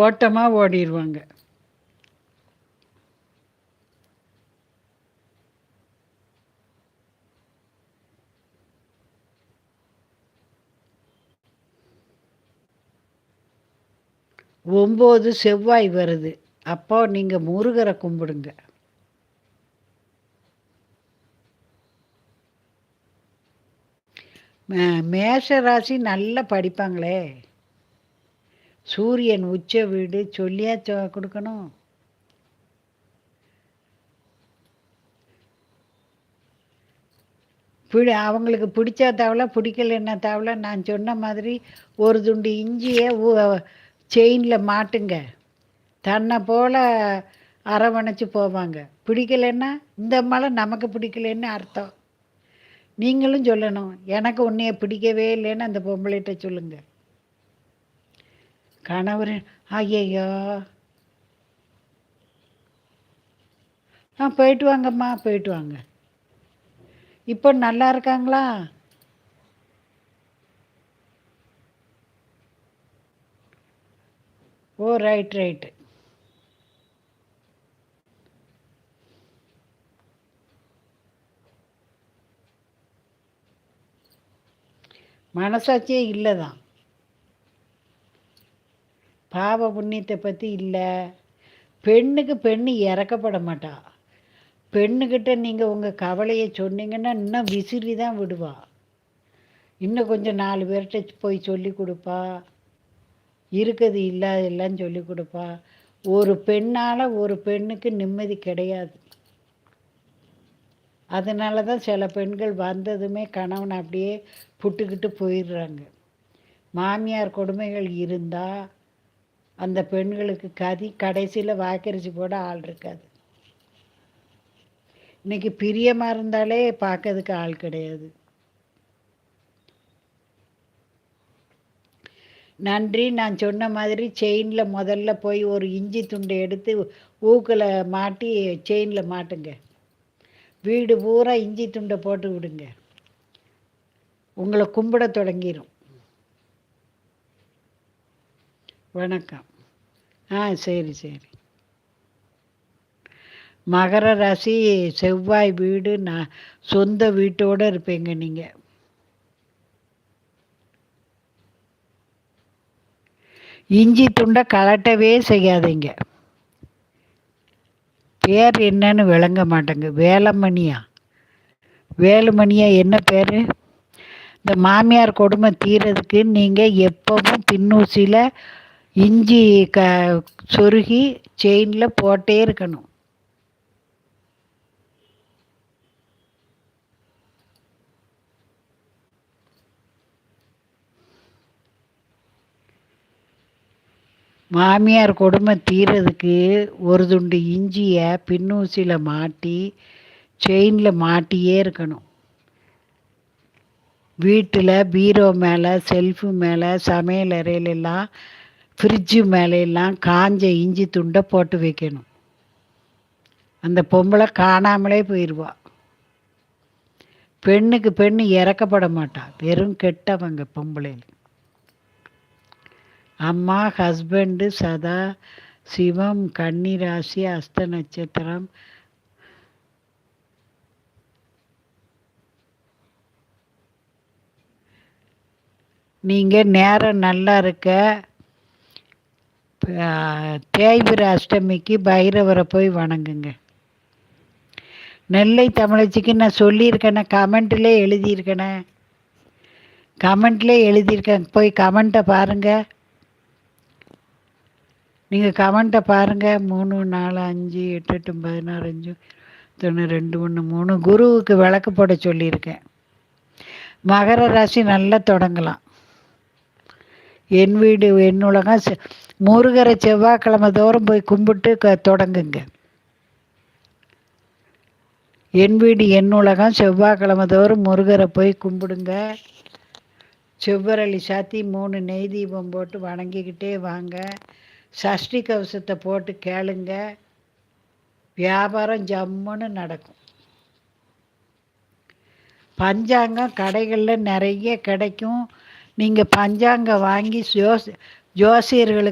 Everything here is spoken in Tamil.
ஓட்டமாக ஓடிடுவாங்க ஒம்பது செவ்வாய் வருது. அப்போ நீங்கள் முருகரை கும்பிடுங்க. மேஷ ராசி நல்லா படிப்பாங்களே. சூரியன் உச்ச வீடு சொல்லியா கொடுக்கணும். பிடி அவங்களுக்கு பிடிச்சா தவளை பிடிக்கலன்னா தவளை நான் சொன்ன மாதிரி ஒரு துண்டு இஞ்சியை செயினில் மாட்டுங்க. தன்னை போல் அரவணைச்சு போவாங்க. பிடிக்கலன்னா இந்த மழை நமக்கு பிடிக்கலன்னு அர்த்தம். நீங்களும் சொல்லணும். எனக்கு உன்னைய பிடிக்கவே இல்லைன்னு அந்த பொம்பளைகிட்ட சொல்லுங்கள் கணவர் ஐயையோ. ஆ போயிட்டு வாங்கம்மா போயிட்டு வாங்க. இப்போ நல்லா இருக்காங்களா? Oh right right. மனசாட்சியே இல்லை தான் பாவ புண்ணியத்தை பற்றி இல்லை. பெண்ணுக்கு பெண் இறக்கப்பட மாட்டா. பெண்ணுக்கிட்ட நீங்கள் உங்கள் கவலையை சொன்னீங்கன்னா இன்னும் விசிறி தான் விடுவா. இன்னும் கொஞ்சம் நாலு பேர்கிட்ட போய் சொல்லி கொடுப்பா. இருக்குது இல்லாத எல்லாம் சொல்லி கொடுப்பா. ஒரு பெண்ணால் ஒரு பெண்ணுக்கு நிம்மதி கிடையாது. அதனால தான் சில பெண்கள் வந்ததுமே கணவன் அப்படியே புட்டுக்கிட்டு போயிடுறாங்க. மாமியார் கொடுமைகள் இருந்தால் அந்த பெண்களுக்கு கதி கடைசியில் வாக்கரிசி போட ஆள் இருக்காது. இன்னைக்கு பிரியமாக இருந்தாலே பார்க்கறதுக்கு ஆள் கிடையாது. நன்றி. நான் சொன்ன மாதிரி செயினில் முதல்ல போய் ஒரு இஞ்சி துண்டை எடுத்து ஊக்கில் மாட்டி செயினில் மாட்டுங்க. வீடு பூரா இஞ்சி துண்டை போட்டு விடுங்க. உங்களை கும்பிட தொடங்கிடும் வணக்கம். ஆ சரி சரி. மகர ராசி செவ்வாய் வீடு நான் சொந்த வீட்டோடு இருப்பீங்க நீங்கள் இஞ்சி துண்டை கலட்டவே செய்யாதீங்க. பேர் என்னன்னு விளங்க மாட்டேங்க. வேலமணியா? வேலுமணியா என்ன பேர்? இந்த மாமியார் கொடுமை தீரதுக்கு நீங்கள் எப்பவும் பின்னூசியில் இஞ்சி க சொருகி செயினில் போட்டே இருக்கணும். மாமியார் கொடுமை தீரதுக்கு ஒரு துண்டு இஞ்சியை பின்னூசியில் மாட்டி செயினில் மாட்டியே இருக்கணும். வீட்டில் பீரோ மேலே செல்ஃபு மேலே சமையல் அறையிலெல்லாம் ஃப்ரிட்ஜு மேலையெல்லாம் காஞ்ச இஞ்சி துண்டை போட்டு வைக்கணும். அந்த பொம்பளை காணாமலே போயிடுவா பெண்ணுக்கு பெண்ணு இறக்கப்பட மாட்டா. வெறும் கெட்டவங்க பொம்பளையில். அம்மா ஹஸ்பண்டு சதா சிவம் கன்னிராசி அஸ்த நட்சத்திரம். நீங்கள் நேரம் நல்லா இருக்க. தேய்பிர அஷ்டமிக்கு பைரவரை போய் வணங்குங்க. நெல்லை தமிழச்சிக்கு நான் சொல்லியிருக்கேனே கமெண்ட்லே எழுதியிருக்கேனே. கமெண்ட்லே எழுதியிருக்கேன். போய் கமெண்ட்டை பாருங்கள் நீங்கள் கமெண்ட்டை பாருங்கள் மூணு நாலு அஞ்சு எட்டு எட்டு பதினாறு அஞ்சு தொண்ணூறு ரெண்டு ஒன்று மூணு குருவுக்கு விளக்கு போட சொல்லியிருக்கேன். மகர ராசி நல்லா தொடங்கலாம். என் வீடு என் உலகம் முருகரை செவ்வாய்க்கிழமை தோறும் போய் கும்பிட்டு க தொடங்குங்க. என் வீடு என் உலகம். செவ்வாய்க்கிழமை தோறும் முருகரை போய் கும்பிடுங்க. செவ்வரளி சாத்தி மூணு நெய் தீபம் போட்டு வணங்கிக்கிட்டே வாங்க. சஷ்டி கவசத்தை போட்டு கேளுங்க. வியாபாரம் ஜம்முன்னு நடக்கும். பஞ்சாங்கம் கடைகளில் நிறைய கிடைக்கும். நீங்கள் பஞ்சாங்கம் வாங்கி ஜோசி ஜோசியர்களுக்கு